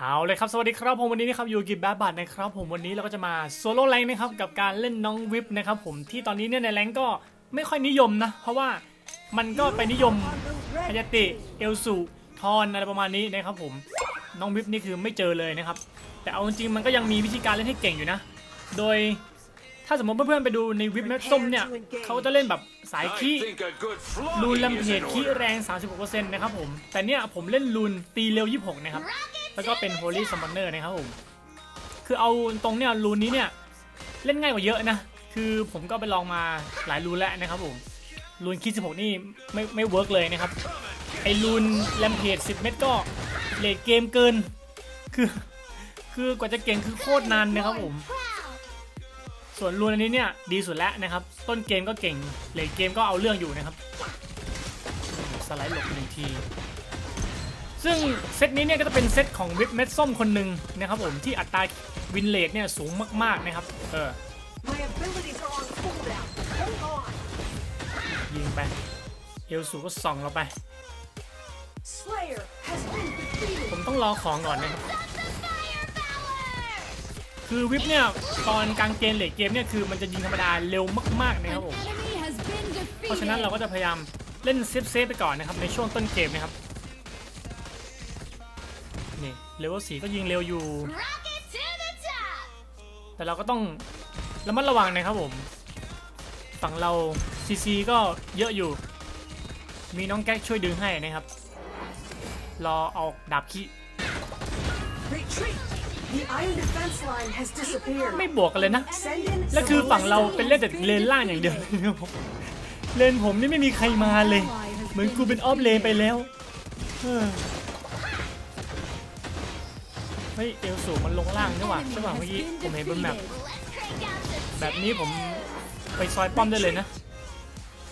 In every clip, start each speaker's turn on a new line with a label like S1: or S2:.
S1: เอาเลยครับ สวัสดีครับผมวันนี้นะครับอยู่กับแบบบัตนะครับผมวันนี้เราก็จะมาโซโล่แรงนะครับกับการเล่นน้องวิปนะครับผมที่ตอนนี้เนี่ยในแรงก็ไม่ค่อยนิยมนะ เพราะว่ามันก็ไปนิยมฮายาติเอลสุทอนอะไรประมาณนี้นะครับผมน้องวิปนี่คือไม่เจอเลยนะครับ แต่เอาจริงมันก็ยังมีวิธีการเล่นให้เก่งอยู่นะ โดยถ้าสมมติเพื่อนๆไปดูในวิปแมทส้มเนี่ยเขาจะเล่นแบบสายขี้ลูนลำเพจขี้แรง 36%นะครับผมแต่เนี่ยผมเล่นลูนตีเร็ว 26 นะครับ แล้วก็เป็น Holy Summoner นะครับผม คือเอาตรงเนี่ยลูนนี้เนี่ยเล่นง่ายกว่าเยอะนะ คือผมก็ไปลองมาหลายลูนแล้วนะครับผมลูนคิด16นี่ไม่ไม่เวิร์กเลยนะครับ ไอลูนแลมเพจ10เม็ดก็เลทเกมเกิน คือ คือกว่าจะเก่งคือโคตรนานนะครับผม ส่วนลูนอันนี้เนี่ยดีสุดแล้วนะครับ ต้นเกมก็เก่งเลทเกมก็เอาเรื่องอยู่นะครับ สไลด์หลบหนึ่งที ซึ่งเซตนี้เนี่ยก็จะเป็นเซตของวิปเม็ดส้มคนหนึ่งนะครับผมที่อัตราวินเลทเนี่ยสูงมากๆนะครับ เออยิงไป เอลสูก็ส่องเราไป ผมต้องรอของก่อนนะครับ คือวิปเนี่ย ตอนกลางเกมเลทเกมเนี่ย คือมันจะยิงธรรมดาเร็วมากๆนะครับผม เพราะฉะนั้นเราก็จะพยายามเล่นเซฟเซฟๆไปก่อนนะครับ ในช่วงต้นเกมนะครับ เลเวลสีก็ยิงเร็วอยู่
S2: Rocket to the top.
S1: แต่เราก็ต้องระมัดระวังนะครับผม ฝั่งเราซีซีก็เยอะอยู่ มีน้องแก๊กช่วยดึงให้นะครับ รอเอาดาบคิ
S3: Retreat. The iron defense line has disappeared.
S1: ไม่บวกกันเลยนะ
S3: Send in
S1: แล้วคือ
S3: some
S1: ฝั่งเรา
S3: lethal
S1: เป็นเล่นแต่เลนล่างอย่างเดียวเลนผมนี่ไม่มีใครมาเลย เหมือนกูเป็นออฟเลนไปแล้ว เออเฮ้ยเอลสูมันลงล่างนี่หว่าใช่ป่ะเมื่อกี้ผมเห็นบนแมป
S2: Let's crank out the
S1: แบบนี้ผมไปซอยป้อมได้เลยนะ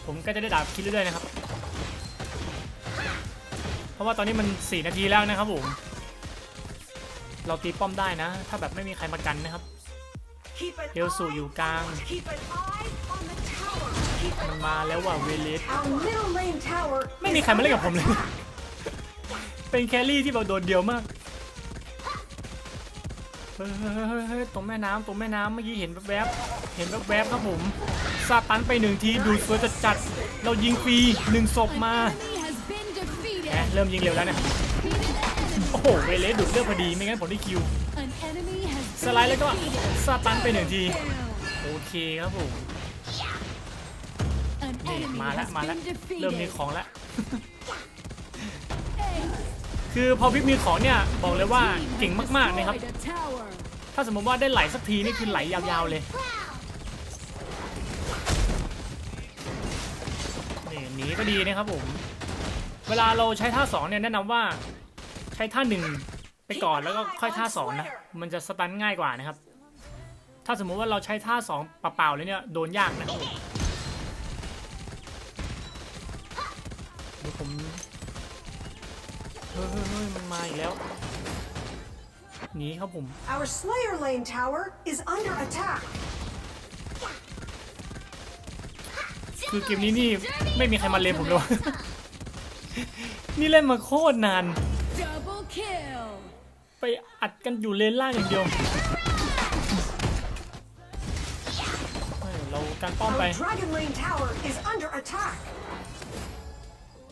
S1: ผมก็จะได้ดาบคิดเรื่อยๆนะครับ เพราะว่าตอนนี้มัน 4 นาทีแล้วนะครับผมเราตีป้อมได้นะ ถ้าแบบไม่มีใครมากันนะครับ
S3: Keep an
S1: เอลสู
S3: eye-
S1: อยู่กลาง
S3: Keep an eye on the tower. Keep
S1: มัน
S3: an
S1: มาแล้วว่ะเวเลส
S3: Our middle lane tower
S1: ไม่มี
S3: is
S1: ใครมาเล่นกับผมเลย
S3: under
S1: เป็นแครี่ที่แบบโดดเดียวมาก เฮ้ยเฮ้ยเฮ้ยเฮ้ยตรงแม่น้ำตรงแม่น้ำเมื่อกี้เห็นแวบๆเห็นแวบๆครับผมซาตันไปหนึ่งทีดูดเฟิร์สจัดๆเรายิงฟรีหนึ่งศพ
S2: An
S1: มา
S2: enemy has been
S1: แหม
S2: defeated.
S1: เริ่มยิงเร็วแล้วนะครับ
S2: Defeated an enemy.
S1: โอ้โหเวเลสดูดเลือดพอดีไม่งั้นผมได้คิว
S2: An enemy has
S1: ส
S2: been
S1: ไลด์แล้วก็
S2: defeated.
S1: ซาตันไปหนึ่งที
S2: Kill.
S1: โอเคครับผม
S2: An
S1: นี่
S2: enemy
S1: มาแล้ว
S2: has
S1: มาแล้ว
S2: been
S1: เริ่มมี
S2: defeated.
S1: ของแล้ว
S2: Ace.
S1: คือพอพิกมีของเนี่ยบอกเลยว่าเก่งมากๆนะครับ ถ้าสมมติว่าได้ไหลสักทีนี่คือไหลยาวๆเลยนี่หนีก็ดีนะครับผมเวลาเราใช้ท่าสองเนี่ยแนะนำว่าใช้ท่าหนึ่งไปก่อนแล้วก็ค่อยท่าสองนะมันจะสตันง่ายกว่านะครับ ถ้าสมมุติว่าเราใช้ท่าสองเปล่าๆเลยเนี่ยโดนยากนะครับผมเดี๋ยวผมเฮ้ยเฮ้ยเฮ้ย มันมาอีกแล้วหนีครับผม
S3: Our Slayer lane tower is under attack.
S1: คือเกมนี้นี่ไม่มีใครมาเลนผมเลยวะ นี่เล่นมาโคตรนาน
S2: Double kill.
S1: ไปอัดกันอยู่เลนล่างอย่างเดียวเฮ้ยเราการป้อมไป
S3: Our Dragon lane tower is under attack.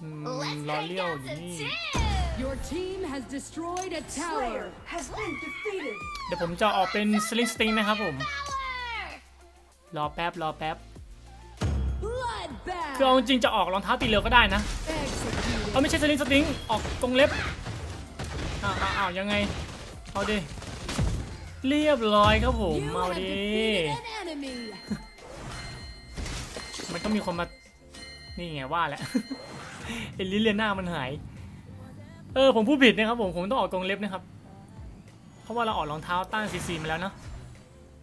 S1: อืม
S2: Let's
S1: รอ
S2: crank
S1: เลี้ยว
S2: out
S1: อยู่
S2: the
S1: นี่
S2: two. Your team has destroyed a
S3: Slayer
S2: tower.
S3: has been defeated.
S1: เดี๋ยวผมจะออกเป็นสลิงสติงนะครับผม
S2: Power.
S1: รอแป๊บ รอแป๊บ
S2: Bloodbath.
S1: คือเอาจริงๆจะออกรองเท้าตีเร็วก็ได้นะ
S2: Executed.
S1: เอาไม่ใช่สลิงสติง ออกตรงเล็บ อ้าวอ้าวอ้าวยังไง เอาดิ เรียบร้อยครับผม
S2: You
S1: เอา
S2: have
S1: ดิ
S2: defeated an enemy.
S1: มันต้องมีคนมา นี่ไงว่าแหละ เอลิเลียนามันหาย เออผมพูดผิดนะครับผมผมต้องออกกรงเล็บนะครับ เพราะว่าเราออกรองเท้าต้านซีซีมาแล้วเนาะ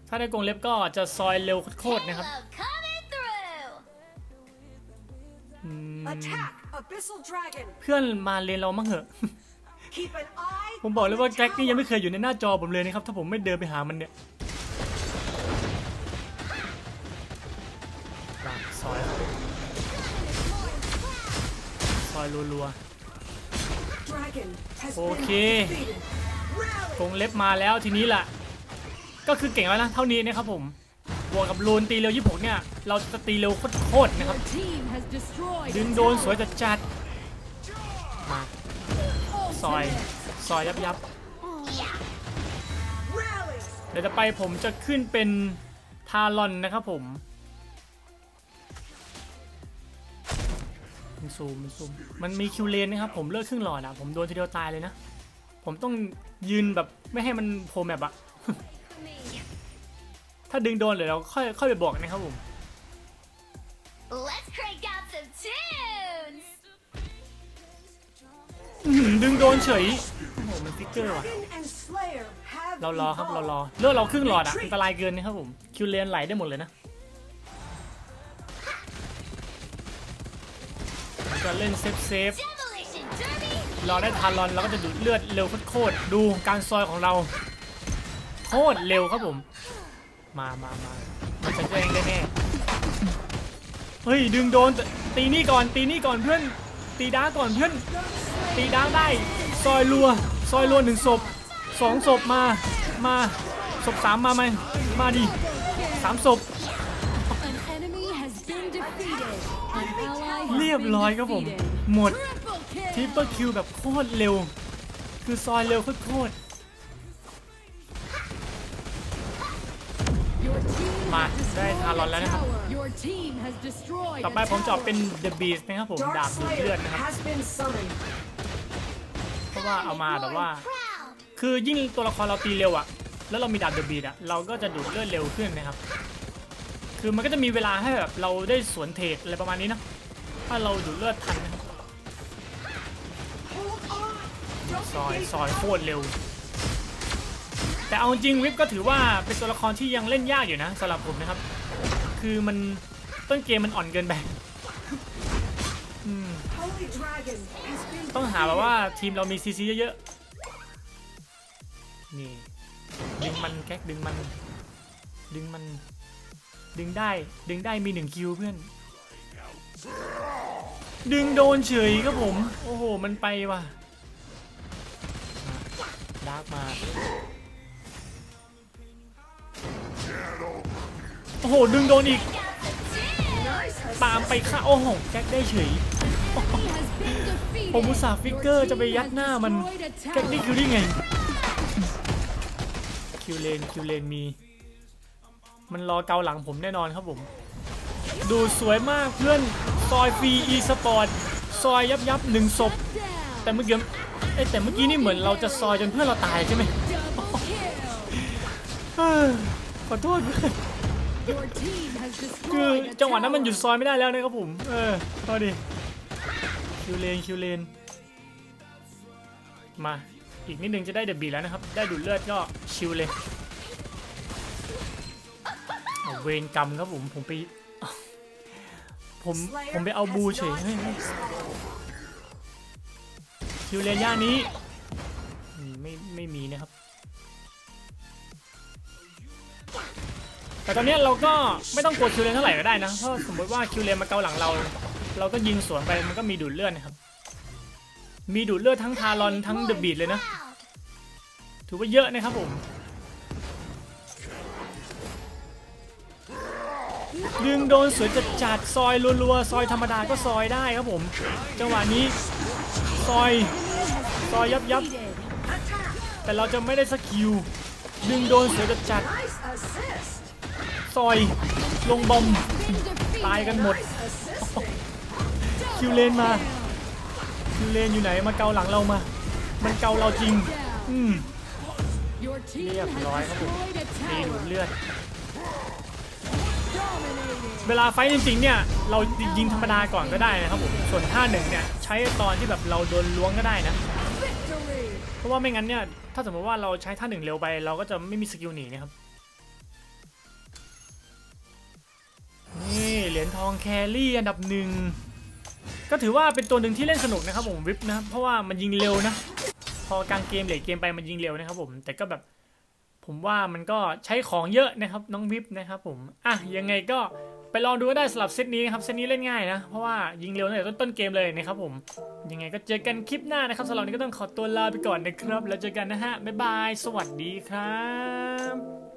S1: ถ้าได้กรงเล็บก็จะซอยเร็วโคตรๆนะครับ
S2: Love coming through.
S1: อืม
S3: Attack Abyssal Dragon.
S1: เพื่อนมาเลนเรามั่งเหอะ
S3: Keep an eye
S1: ผมบอกเลย
S3: on
S1: ว่า
S3: the
S1: แจ็คนี่ยัง
S3: tower.
S1: ไม่เคยอยู่ในหน้าจอผมเลยนะครับ ถ้าผมไม่เดินไปหามันเนี่ยซอยครับซอยรัว
S3: Dragon has
S1: Okay.
S3: been defeated. Rally
S1: กงเล็บมาแล้วทีนี้ล่ะ ก็คือเก่งแล้วนะ เท่านี้นะครับผมบวกกับลูนตีเร็วยี่หกเนี่ย เราจะตีเร็วโคตรๆนะครับ ดึงโดนสวยจัดจัดมาซอย ซอยยับยับเดี๋ยวจะไปผมจะขึ้นเป็นทารอนนะครับผม มันซูมมันซูมมันมีคิวเลนนะครับผมเลือกครึ่งหลอดอะผมโดนทีเดียวตายเลยนะ ผมต้องยืนแบบไม่ให้มันโผล่แมปอะถ้าดึงโดนเดี๋ยวเราค่อยค่อยไปบอกนะครับผม
S2: Let's crank out some tunes.
S1: อื้อหือดึงโดนเฉย โอ้โห มันฟิกเกอร์ว่ะ
S3: Dragon and Slayer have
S1: เรารอครับ เรารอ
S3: evolved.
S1: เลือกเราครึ่งหลอดอะอันตรายเกินนะครับผม คิวเลนไหลได้หมดเลยนะ จะเล่นเซฟเซฟ
S2: Demolition Derby.
S1: เราได้ทารอนเราก็จะดูดเลือดเร็วโคตรๆดูการซอยของเรา โคตรเร็วครับผม มามามามันจะแย่งได้แน่เฮ้ยดึงโดนตีนี่ก่อนตีนี่ก่อนเพื่อน ตีด้าก่อนเพื่อน ตีด้าได้ ซอยรัว ซอยรัวหนึ่งศพสองศพมามาศพสามมาไหมมาดิสามศพ รียบร้อยครับผม
S2: defeated.
S1: หมด
S2: Triple
S1: ทริป
S2: kill.
S1: เปอร์คิวแบบโคตรเร็ว คือซอยเร็วโคตร
S2: Your team
S1: มา
S2: has
S1: ได้
S2: destroyed
S1: ทารอน
S2: a
S1: แล้วนะครับ
S2: tower. Your team has destroyed
S1: ต่อไป
S2: a
S1: ผมจะเป็น
S2: tower.
S1: The Beast นะครับผม ดา
S3: Dark
S1: บดูดเลือ
S3: Slayer
S1: ดนะครับ
S3: has been summoned.
S1: เพราะว่าเอามาแบบว่า
S2: Proud.
S1: คือยิ่งตัวละครเราตีเร็วอะแล้วเรามีดาบ The Beast อะเราก็จะดูดเลือดเร็วขึ้นนะครับ คือมันก็จะมีเวลาให้แบบเราได้สวนเทรดอะไรประมาณนี้เนอะ ถ้าเราดูดเลือดทันนะครับซอยซอยโคตรเร็ว แต่เอาจริงวิปก็ถือว่าเป็นตัวละครที่ยังเล่นยากอยู่นะสำหรับผมนะครับ คือมันต้นเกมมันอ่อนเกินไปต้องหาแบบว่าทีมเรามีซีซีเยอะๆ นี่ดึงมันแก๊กดึงมัน ดึงมัน ดึงได้ดึงได้มีหนึ่งคิวเพื่อน ดึงโดนเฉยครับผม โอ้โห มันไปว่ะมาดาร์กมา โอ้โห ดึงโดนอีก ตามไปค่ะโอ้โหแก๊กได้เฉย ผมอุตส่าห์ฟิกเกอร์จะไปยัดหน้ามันแก๊นี่คิวได้ไง คิวเลน คิวเลนมี มันรอเกาหลังผมแน่นอนครับผม ดูสวยมากเพื่อน ซอยฟรีอีสปอร์ตซอยยับยับหนึ่งศพ แต่เมื่อกี้เอ้ยแต่เมื่อกี้นี่เหมือนเราจะซอยจนเพื่อนเราตายใช่ไหมขอโทษคือจังหวะนั้นมันหยุดซอยไม่ได้แล้วนะครับผม เออพอดีคิวเลนคิวเลนมาอีกนิดนึงจะได้เดบีแล้วนะครับ ได้ดูดเลือดก็ชิวเลยเอาเวรกรรมครับผมผมไป ผม
S3: Slayer
S1: ผมไปเอาบู
S3: has
S1: เฉย
S3: not
S1: เฮ้ยเฮ้ย
S3: spawned.
S1: คิวเลนย่านนี้อืมไม่ไม่มีนะครับ แต่ตอนเนี้ยเราก็ไม่ต้องกดคิวเลนเท่าไหร่ก็ได้นะเพราะสมมติว่าคิวเลนมาเกาหลังเรา เราก็ยิงสวนไปมันก็มีดูดเลือดนะครับ มีดูดเลือดทั้งทารอนทั้งเดอะบีดเลยนะ ถือว่าเยอะนะครับผม ดึงโดนสวยจัดจัดซอยรัวๆซอยธรรมดาก็ซอยได้ครับผม จังหวะนี้ซอยซอยยับยับแต่เราจะไม่ได้สกิลดึงโดนสวยจัดจัดซอยลงบอมตายกันหมดคิวเลนมาคิวเลนอยู่ไหนมาเกาหลังเรามา มันเกาเราจริงอืมเรียบร้อยครับผมเลือด เวลาไฟท์จริงๆเนี่ยเรายิงธรรมดาก่อนก็ได้นะครับผมส่วนท่าหนึ่งเนี่ยใช้ตอนที่แบบเราโดนล้วงก็ได้นะเพราะว่าไม่งั้นเนี่ยถ้าสมมติว่าเราใช้ท่าหนึ่งเร็วไปเราก็จะไม่มีสกิลหนีนะครับนี่เหรียญทองแครี่อันดับหนึ่งก็ถือว่าเป็นตัวหนึ่งที่เล่นสนุกนะครับผมวิปนะครับเพราะว่ามันยิงเร็วนะพอกลางเกมเหลยเกมไปมันยิงเร็วนะครับผมแต่ก็แบบผมว่ามันก็ใช้ของเยอะนะครับน้องวิปนะครับผมอะยังไงก็ ไปลองดูก็ได้สำหรับเซตนี้นะครับเซตนี้เล่นง่ายนะ เพราะว่ายิงเร็วตั้งแต่ต้นเกมเลยนะครับผม ยังไงก็เจอกันคลิปหน้านะครับสำหรับนนี้ก็ต้องขอตัวลาไปก่อนนะครับ แล้วเจอกันนะฮะบ๊ายบาย สวัสดีครับ